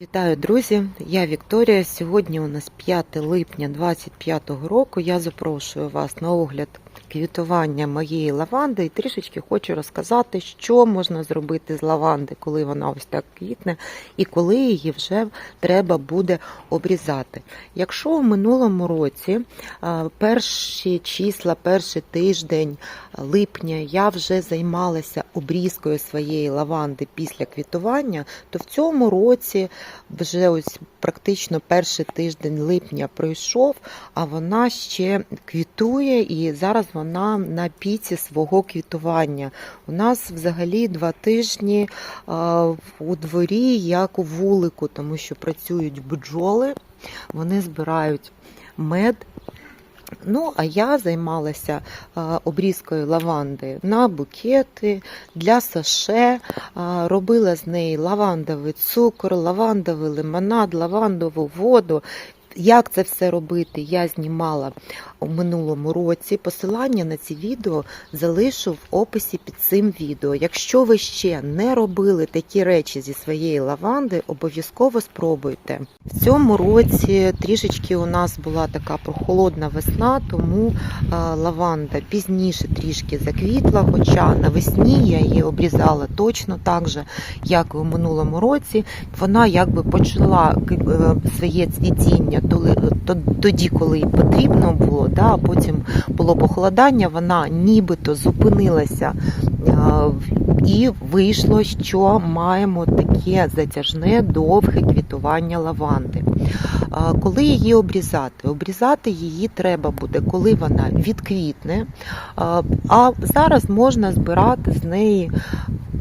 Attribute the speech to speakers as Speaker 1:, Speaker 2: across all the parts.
Speaker 1: Вітаю, друзі! Я Вікторія. Сьогодні у нас 5 липня 2025 року. Я запрошую вас на огляд квітування моєї лаванди і трішечки хочу розказати, що можна зробити з лаванди, коли вона ось так квітне, і коли її вже треба буде обрізати. Якщо в минулому році перші числа, перший тиждень липня я вже займалася обрізкою своєї лаванди після квітування, то в цьому році вже ось практично перший тиждень липня пройшов, а вона ще квітує, і зараз вона на піці свого квітування. У нас взагалі два тижні у дворі, як у вулику, тому що працюють бджоли, вони збирають мед. Ну, а я займалася обрізкою лаванди на букети для саше, робила з неї лавандовий цукор, лавандовий лимонад, лавандову воду. Як це все робити, я знімала у минулому році. Посилання на ці відео залишу в описі під цим відео. Якщо ви ще не робили такі речі зі своєї лаванди, обов'язково спробуйте. В цьому році трішечки у нас була така прохолодна весна, тому лаванда пізніше трішки заквітла, хоча навесні я її обрізала точно так же, як і у минулому році. Вона якби почала е, своє цвітіння тоді, коли їй потрібно було, а потім було похолодання, вона нібито зупинилася. І вийшло, що маємо таке затяжне довге квітування лаванди. Коли її обрізати? Обрізати її треба буде, коли вона відквітне. А, А зараз можна збирати з неї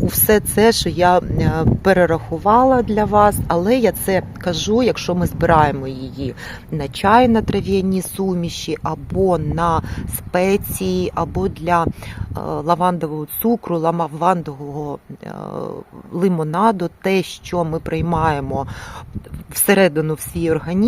Speaker 1: все це, що я е, перерахувала для вас, але я це кажу, якщо ми збираємо її на чай на трав'яні суміші, або на спеції, або для е, лавандового цукру, лавандового е, лимонаду, те, що ми приймаємо всередину в свій організм,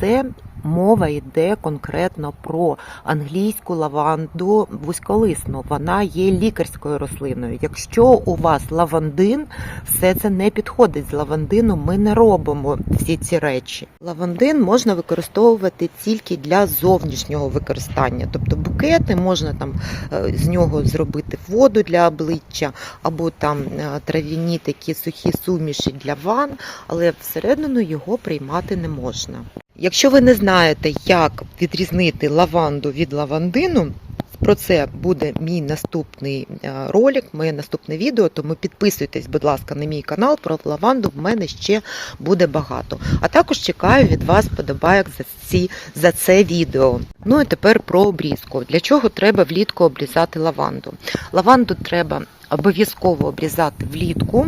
Speaker 1: це мова йде конкретно про англійську лаванду вузьколисну. Вона є лікарською рослиною. Якщо у вас лавандин, все це не підходить з лавандину. Ми не робимо всі ці речі. Лавандин можна використовувати тільки для зовнішнього використання, тобто букети можна там е, з нього зробити воду для обличчя або там е, трав'яні такі сухі суміші для ван, але всередину його приймати не можна. Якщо ви не знаєте, як відрізнити лаванду від лавандину, про це буде мій наступний е, ролик, моє наступне відео. Тому підписуйтесь, будь ласка, на мій канал. Про лаванду в мене ще буде багато. А також чекаю від вас подобайок за ці за це відео. Ну і тепер про обрізку. Для чого треба влітку обрізати лаванду? Лаванду треба. Обов'язково обрізати влітку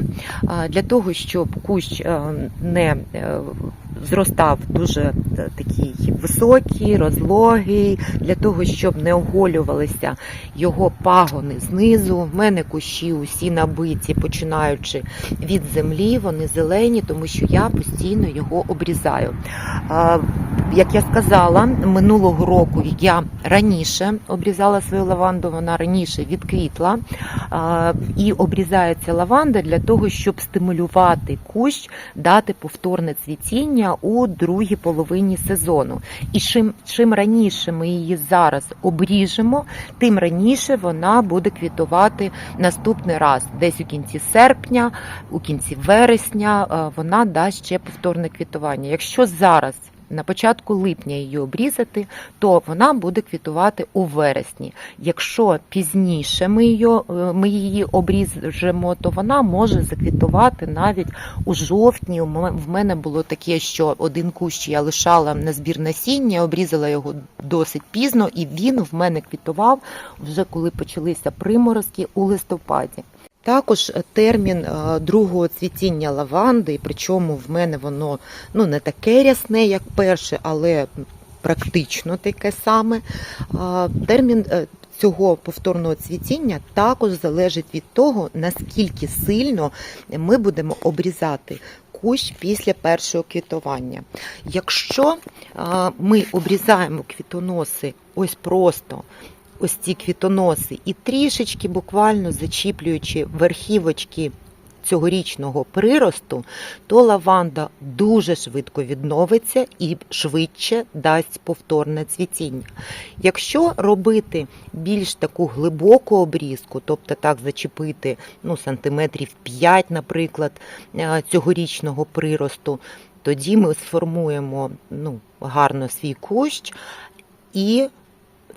Speaker 1: для того, щоб кущ е, не е, зростав дуже е, такий високий, розлогий, для того, щоб не оголювалися його пагони знизу. В мене кущі усі набиті, починаючи від землі, вони зелені, тому що я постійно його обрізаю. Як я сказала, минулого року я раніше обрізала свою лаванду, вона раніше відквітла. І обрізається лаванда для того, щоб стимулювати кущ, дати повторне цвітіння у другій половині сезону. І чим, чим раніше ми її зараз обріжемо, тим раніше вона буде квітувати наступний раз, десь у кінці серпня, у кінці вересня е, вона дасть ще повторне квітування. Якщо зараз на початку липня її обрізати, то вона буде квітувати у вересні. Якщо пізніше ми її, е, ми її обріжемо, то вона може заквітувати навіть у жовтні. В мене було таке, що один кущ я лишала на збір насіння, обрізала його досить пізно, і він в мене квітував вже коли почалися приморозки у листопаді. Також е, термін е, другого цвітіння лаванди, причому в мене воно ну не таке рясне, як перше, але практично таке саме. Термін е, цього повторного цвітіння також залежить від того, наскільки сильно ми будемо обрізати кущ після першого квітування. Якщо ми обрізаємо квітоноси ось просто ось ці квітоноси і трішечки буквально зачіплюючи верхівочки цьогорічного приросту, то лаванда дуже швидко відновиться і швидше дасть повторне цвітіння. Якщо робити більш таку глибоку обрізку, тобто так зачепити ну, сантиметрів 5, наприклад, е, цьогорічного приросту, тоді ми сформуємо ну, гарно свій кущ і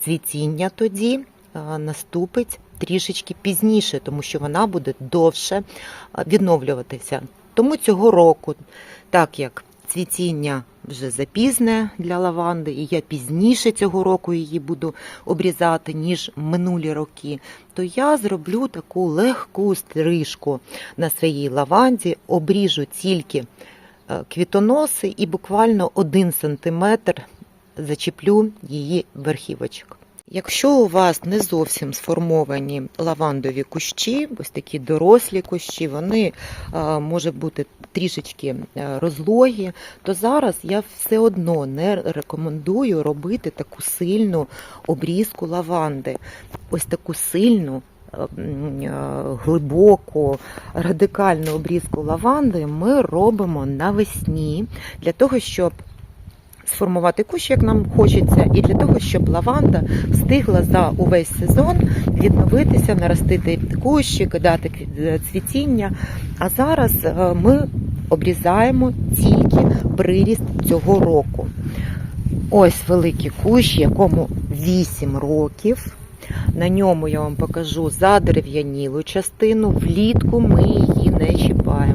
Speaker 1: цвітіння тоді е, наступить трішечки пізніше, тому що вона буде довше е, відновлюватися. Тому цього року, так як цвітіння вже запізне для лаванди, і я пізніше цього року її буду обрізати, ніж минулі роки, то я зроблю таку легку стрижку на своїй лаванді, обріжу тільки е, квітоноси і буквально один сантиметр зачеплю її верхівочок. Якщо у вас не зовсім сформовані лавандові кущі, ось такі дорослі кущі, вони е, може бути трішечки е, розлогі, то зараз я все одно не рекомендую робити таку сильну обрізку лаванди. Ось таку сильну. е, Глибоку радикальну обрізку лаванди ми робимо навесні для того, щоб сформувати кущ, як нам хочеться, і для того, щоб лаванда встигла за увесь сезон відновитися, наростити кущик, дати цвітіння. А зараз е, ми обрізаємо тільки приріст цього року. Ось великий кущ, якому 8 років. На ньому я вам покажу задерев'янілу частину. Влітку ми її не чіпаємо.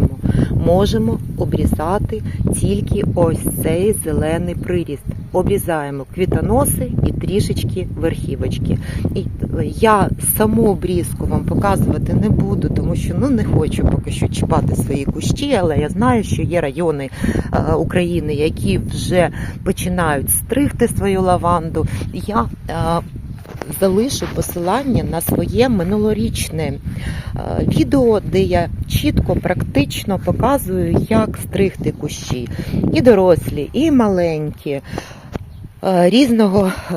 Speaker 1: Можемо обрізати тільки ось цей зелений приріст. Обрізаємо квітоноси і трішечки верхівочки. І я саму обрізку вам показувати не буду, тому що ну не хочу поки що чіпати свої кущі, але я знаю, що є райони е, України, які вже починають стригти свою лаванду. Я е, залишу посилання на своє минулорічне е, відео, де я чітко, практично показую, як стригти кущі. І дорослі, і маленькі, е, різного е,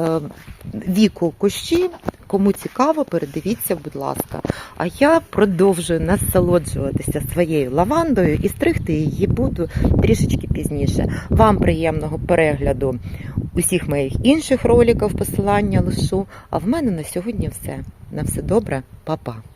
Speaker 1: віку кущі. Кому цікаво, передивіться, будь ласка. А я продовжую насолоджуватися своєю лавандою і стригти її буду трішечки пізніше. Вам приємного перегляду усіх моїх інших роликів, посилання лишу. А в мене на сьогодні все. На все добре, па-па.